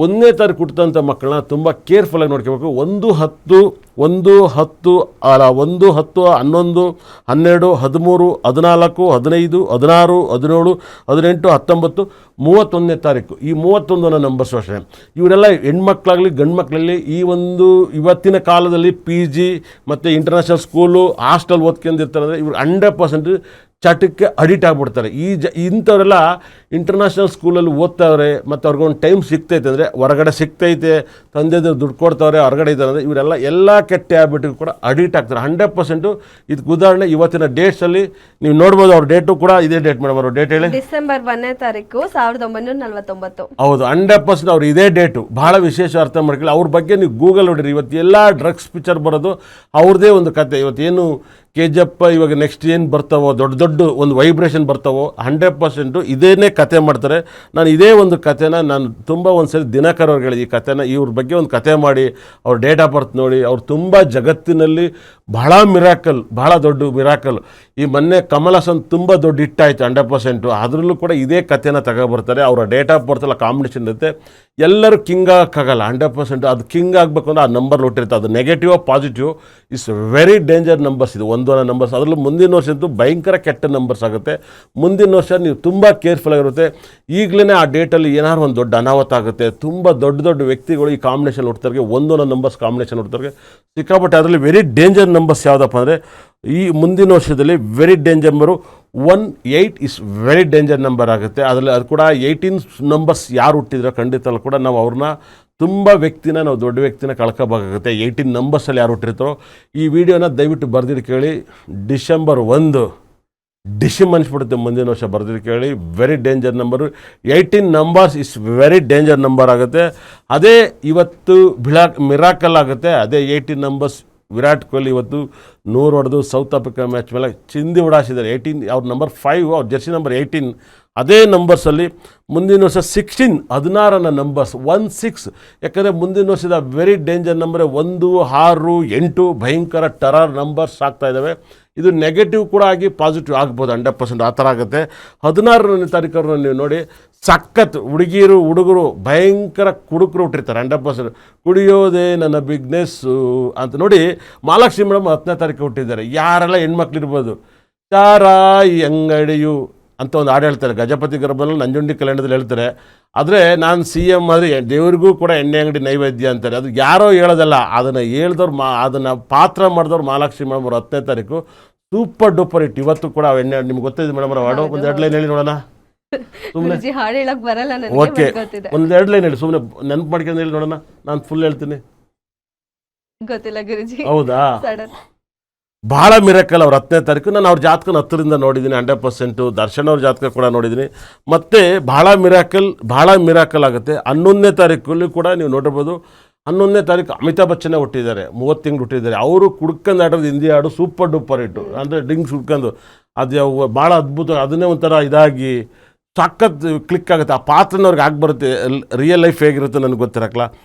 ಒಂದನೇ ತಾರೀಕು ಹುಟ್ಟಿದಂಥ ಮಕ್ಕಳನ್ನ ತುಂಬ ಕೇರ್ಫುಲ್ಲಾಗಿ ನೋಡ್ಕೋಬೇಕು. ಒಂದು ಹತ್ತು ಒಂದು ಹತ್ತು, ಅಲ್ಲ, ಒಂದು ಹತ್ತು, ಹನ್ನೊಂದು, ಹನ್ನೆರಡು, ಹದಿಮೂರು, ಹದಿನಾಲ್ಕು, ಹದಿನೈದು, ಹದಿನಾರು, ಹದಿನೇಳು, ಹದಿನೆಂಟು, ಹತ್ತೊಂಬತ್ತು, ಮೂವತ್ತೊಂದನೇ ತಾರೀಕು. ಈ ಮೂವತ್ತೊಂದನ ನಂಬರ್ಸ್ ವರ್ಷ ಇವರೆಲ್ಲ ಹೆಣ್ಮಕ್ಳಾಗಲಿ ಗಂಡು ಮಕ್ಕಳಲ್ಲಿ ಈ ಒಂದು ಇವತ್ತಿನ ಕಾಲದಲ್ಲಿ ಪಿ ಜಿ ಮತ್ತು ಇಂಟರ್ನ್ಯಾಷನಲ್ ಸ್ಕೂಲು ಹಾಸ್ಟೆಲ್ ಓದ್ಕೊಂಡಿರ್ತಾರೆ ಅಂದರೆ ಇವ್ರು ಹಂಡ್ರೆಡ್ ಪರ್ಸೆಂಟ್ ಚಟಕ್ಕೆ ಅಡಿಟ್ ಆಗಿಬಿಡ್ತಾರೆ. ಈ ಜ, ಇಂಥವರೆಲ್ಲ ಇಂಟರ್ನ್ಯಾಷನಲ್ ಸ್ಕೂಲಲ್ಲಿ ಓದ್ತಾವ್ರೆ ಮತ್ತು ಅವ್ರಿಗೊಂದು ಟೈಮ್ ಸಿಗ್ತೈತೆ ಅಂದರೆ ಹೊರಗಡೆ ಸಿಗ್ತೈತೆ ತಂದೆದು ದುಡ್ಡು ಕೊಡ್ತಾವ್ರೆ ಹೊರಗಡೆ ಇದ್ದಾರೆ ಅಂದರೆ ಇವರೆಲ್ಲ ಎಲ್ಲ ಕೆಟ್ಟ ಹ್ಯಾಬಿಟ್ಗೂ ಕೂಡ ಅಡಿಕ್ಟ್ ಆಗ್ತಾರೆ. ಹಂಡ್ರೆಡ್ ಪರ್ಸೆಂಟು ಇದಕ್ಕೆ ಉದಾಹರಣೆ ಇವತ್ತಿನ ಡೇಟ್ಸಲ್ಲಿ ನೀವು ನೋಡ್ಬೋದು ಅವ್ರ ಡೇಟು ಕೂಡ ಇದೇ ಡೇಟ್ ಮೇಡಮ್ ಅವ್ರ. ಡೇಟ್ ಹೇಳಿ? ಡಿಸೆಂಬರ್ ಒಂದನೇ ತಾರೀಕು ಸಾವಿರದ ಒಂಬೈನೂರ ನಲವತ್ತೊಂಬತ್ತು. ಹೌದು ಹಂಡ್ರೆಡ್ ಪರ್ಸೆಂಟ್ ಅವ್ರು ಇದೇ ಡೇಟು ಭಾಳ ವಿಶೇಷ ಅರ್ಥ ಮಾಡ್ಕೊಳ್ಳಿ. ಅವ್ರ ಬಗ್ಗೆ ನೀವು ಗೂಗಲ್ ನೋಡಿರಿ. ಇವತ್ತು ಎಲ್ಲ ಡ್ರಗ್ಸ್ ಪಿಕ್ಚರ್ ಬರೋದು ಅವ್ರದ್ದೇ ಒಂದು ಕತೆ. ಇವತ್ತೇನು ಕೆ ಜಿ ಎಫ್ ಇವಾಗ ನೆಕ್ಸ್ಟ್ ಏನು ಬರ್ತಾವೋ ದೊಡ್ಡ ದೊಡ್ಡ ಒಂದು ವೈಬ್ರೇಷನ್ ಬರ್ತಾವೋ ಹಂಡ್ರೆಡ್ ಪರ್ಸೆಂಟು ಇದೇನೇ ಕತೆ ಮಾಡ್ತಾರೆ. ನಾನು ಇದೇ ಒಂದು ಕತೆನ ನಾನು ತುಂಬ ಒಂದು ಸರಿ ದಿನಕರ್ ಅವ್ರಿಗೆ ಈ ಕತೆನ, ಇವ್ರ ಬಗ್ಗೆ ಒಂದು ಕತೆ ಮಾಡಿ, ಅವ್ರ ಡೇಟ್ ಆಫ್ ಬರ್ತ್ ನೋಡಿ, ಅವ್ರು ತುಂಬ ಜಗತ್ತಿನಲ್ಲಿ ಬಹಳ ಮಿರಾಕಲ್ ಬಹಳ ದೊಡ್ಡ ಮಿರಾಕಲ್ ಈ ಮೊನ್ನೆ ಕಮಲ್ ಹಾಸನ್ ತುಂಬ ದೊಡ್ಡ ಹಿಟ್ಟಾಯಿತು ಹಂಡ್ರೆಡ್ ಪರ್ಸೆಂಟು ಅದರಲ್ಲೂ ಕೂಡ ಇದೇ ಕತೆನ ತಗೊಬರ್ತಾರೆ. ಅವರ ಡೇಟ್ ಆಫ್ ಬರ್ತ್ ಎಲ್ಲ ಕಾಂಬಿನೇಷನ್ ಇರುತ್ತೆ. ಎಲ್ಲರೂ ಕಿಂಗ್ ಆಗೋಕ್ಕಾಗಲ್ಲ ಹಂಡ್ರೆಡ್ ಪರ್ಸೆಂಟ್ ಅದು ಕಿಂಗ್ ಆಗಬೇಕು ಅಂದರೆ ಆ ನಂಬರ್ ಹುಟ್ಟಿರುತ್ತೆ. ಅದು negative positive is very danger numbers ಇದು ಒಂದೊಂದು ನಂಬರ್ಸ್ ಅದರಲ್ಲೂ ಮುಂದಿನ ವರ್ಷದ್ದು ಭಯಂಕರ ಕೆಟ್ಟ ನಂಬರ್ಸ್ ಆಗುತ್ತೆ. ಮುಂದಿನ ವರ್ಷ ನೀವು ತುಂಬ ಕೇರ್ಫುಲ್ ಆಗಿರುತ್ತೆ ಈಗಲೇ ಆ ಡೇಟಲ್ಲಿ ಏನಾದ್ರು ಒಂದು ದೊಡ್ಡ ಅನಾಹುತ ಆಗುತ್ತೆ. ತುಂಬ ದೊಡ್ಡ ದೊಡ್ಡ ವ್ಯಕ್ತಿಗಳು ಈ ಕಾಂಬಿನೇಷನ್ ಹುಡ್ತಾರೆ ಒಂದೊಂದು ನಂಬರ್ಸ್ ಕಾಂಬಿನೇಷನ್ ಹುಡ್ತಾರೆ ಸಿಕ್ಕಾಪಟ್ಟೆ ಅದರಲ್ಲಿ ವೆರಿ ಡೇಂಜರ್ ನಂಬರ್ಸ್ ಯಾವುದಪ್ಪ ಅಂದರೆ, ಈ ಮುಂದಿನ ವರ್ಷದಲ್ಲಿ very danger number one eight is very danger number ಆಗುತ್ತೆ. ಅದರಲ್ಲಿ ಅದು ಕೂಡ ಏಯ್ಟೀನ್ ನಂಬರ್ಸ್ ಯಾರು ಹುಟ್ಟಿದ್ರೆ ಖಂಡಿತ ಕೂಡ ನಾವು ಅವ್ರನ್ನ ತುಂಬ ವ್ಯಕ್ತಿನ, ನಾವು ದೊಡ್ಡ ವ್ಯಕ್ತಿನ ಕಳ್ಕೋಬೇಕಾಗುತ್ತೆ. ಏಯ್ಟೀನ್ ನಂಬರ್ಸಲ್ಲಿ ಯಾರು ಹುಟ್ಟಿರ್ತಾರೋ, ಈ ವಿಡಿಯೋನ ದಯವಿಟ್ಟು ಬರೆದಿಟ್ಟು ಕೇಳಿ. ಡಿಸೆಂಬರ್ ಒಂದು. ಡಿಸಿಮ್ ಅನ್ಸ್ಬಿಡುತ್ತೆ ಮುಂದಿನ ವರ್ಷ ಬರೆದಿದ್ದು ಕೇಳಿ. Very danger number eighteen numbers is very danger number ಆಗುತ್ತೆ. ಅದೇ ಇವತ್ತು ಬಿಳಾ ಮಿರಾಕಲ್ ಆಗುತ್ತೆ. ಅದೇ ಏಯ್ಟೀನ್ ನಂಬರ್ಸ್ ವಿರಾಟ್ ಕೊಹ್ಲಿ ಇವತ್ತು ನೂರು ಹೊಡೆದು ಸೌತ್ ಆಫ್ರಿಕಾ ಮ್ಯಾಚ್ ಮೇಲೆ ಚಿಂದಿ ಉಡಾಸಿದ್ದಾರೆ ಏಯ್ಟೀನ್ ಅವ್ರ ನಂಬರ್ ಫೈವ್ ಅವ್ರ ಜರ್ಸಿ ನಂಬರ್ ಏಯ್ಟೀನ್ ಅದೇ ನಂಬರ್ಸಲ್ಲಿ ಮುಂದಿನ ವರ್ಷ ಸಿಕ್ಸ್ಟೀನ್ ಹದಿನಾರನ ನಂಬರ್ಸ್ ಒನ್ ಸಿಕ್ಸ್ ಯಾಕಂದರೆ ಮುಂದಿನ ವರ್ಷದ ವೆರಿ ಡೇಂಜರ್ ನಂಬರೇ ಒಂದು, ಆರು, ಎಂಟು ಭಯಂಕರ ಟರರ್ ನಂಬರ್ಸ್ ಆಗ್ತಾ ಇದ್ದಾವೆ ಇದು ನೆಗೆಟಿವ್ ಕೂಡ ಆಗಿ ಪಾಸಿಟಿವ್ ಆಗ್ಬೋದು ಹಂಡ್ರೆಡ್ ಪರ್ಸೆಂಟ್ ಆ ಥರ ಆಗುತ್ತೆ. ಹದಿನಾರನೇ ತಾರೀಕವ್ರನ್ನ ನೀವು ನೋಡಿ, ಸಖತ್ ಹುಡುಗಿರು, ಹುಡುಗರು, ಭಯಂಕರ ಕುಡುಕರು ಹುಟ್ಟಿರ್ತಾರೆ ಹಂಡ್ರೆಡ್ ಪರ್ಸೆಂಟ್ ಕುಡಿಯೋದೇ ನನ್ನ ಬಿಗ್ನೆಸ್ಸು ಅಂತ ನೋಡಿ ಮಹಾಲಕ್ಷ್ಮಿ ಮೇಡಮ್ ಹತ್ತನೇ ತಾರೀಕು ಹುಟ್ಟಿದ್ದಾರೆ. ಯಾರೆಲ್ಲ ಹೆಣ್ಮಕ್ಳು ಇರ್ಬೋದು ಚಾರಾಯಿ ಅಂಗಡಿಯು ಅಂತ ಒಂದು ಹಾಡು ಹೇಳ್ತಾರೆ. ಗಜಪತಿ ಗರ್ಭದಲ್ಲಿ ನಂಜುಂಡಿ ಕಲ್ಯಾಣದಲ್ಲಿ ಹೇಳ್ತಾರೆ. ಆದರೆ ನಾನು ಸಿ ಎಂ ಆದರೆ ದೇವರಿಗೂ ಕೂಡ ಎಣ್ಣೆ ಅಂಗಡಿ ನೈವೇದ್ಯ ಅಂತಾರೆ. ಅದು ಯಾರೋ ಹೇಳೋದಲ್ಲ. ಅದನ್ನು ಹೇಳ್ದವ್ರು ಮಾ ಅದನ್ನು ಪಾತ್ರ ಮಾಡಿದವ್ರು ಮಹಾಲಕ್ಷ್ಮಿ ಮೇಡಮ್ ಅವ್ರು ಹತ್ತನೇ ತಾರೀಕು. ಸೂಪರ್ ಡೂಪರ್ ಇಟ್ಟು ಇವತ್ತು ಕೂಡ ಎಣ್ಣೆ ನಿಮ್ಗೆ ಗೊತ್ತಿದೆ ಮೇಡಮ್ ಅವರು ಹಾಡು? ಒಂದು ಎರಡು ಲೈನ್ ಹೇಳಿ ನೋಡೋಣ. ಸುಮ್ಮನೆ ಓಕೆ ಒಂದು ಎರಡು ಲೈನ್ ಹೇಳಿ. ಸುಮ್ಮನೆ ನೆನಪು ಮಾಡ್ಕೊಂಡು ಹೇಳಿ ನೋಡೋಣ. ನಾನು ಫುಲ್ ಹೇಳ್ತೀನಿ. ಗೊತ್ತಿಲ್ಲ ಗುರುಜಿ. ಹೌದಾ? ಭಾಳ ಮಿರಕಲ್ ಅವ್ರ ಹತ್ತನೇ ತಾರೀಕು. ನಾನು ಅವ್ರ ಜಾತಕನ ಹತ್ತರಿಂದ ನೋಡಿದ್ದೀನಿ ಹಂಡ್ರೆಡ್ ಪರ್ಸೆಂಟು ದರ್ಶನ್ ಅವ್ರ ಜಾತಕ ಕೂಡ ನೋಡಿದ್ದೀನಿ. ಮತ್ತು ಭಾಳ ಮಿರಾಕಲ್ ಭಾಳ ಮಿರಾಕಲ್ ಆಗುತ್ತೆ. ಹನ್ನೊಂದನೇ ತಾರೀಕಲ್ಲಿ ಕೂಡ ನೀವು ನೋಡಿರ್ಬೋದು, ಹನ್ನೊಂದನೇ ತಾರೀಕು ಅಮಿತಾಬ್ ಬಚ್ಚನೇ ಹುಟ್ಟಿದ್ದಾರೆ, ಮೂವತ್ತು ತಿಂಗಳು ಹುಟ್ಟಿದ್ದಾರೆ. ಅವರು ಕುಡ್ಕೊಂಡು ಆಡೋದು, ಹಿಂದಿ ಹಾಡು ಸೂಪರ್ ಡೂಪರ್ ಇಟ್ಟು ಅಂದರೆ ಡ್ರಿಂಕ್ಸ್ ಹುಡ್ಕೊಂಡು ಅದು ಭಾಳ ಅದ್ಭುತ, ಅದನ್ನೇ ಒಂಥರ ಇದಾಗಿ ಸಖತ್ ಕ್ಲಿಕ್ ಆಗುತ್ತೆ. ಆ ಪಾತ್ರನವ್ರಿಗೆ ಆಗಿ ಬರುತ್ತೆ. ರಿಯಲ್ ಲೈಫ್ ಹೇಗಿರುತ್ತೆ ನನಗೆ ಗೊತ್ತಿರಕ್ಕಲ್ಲ.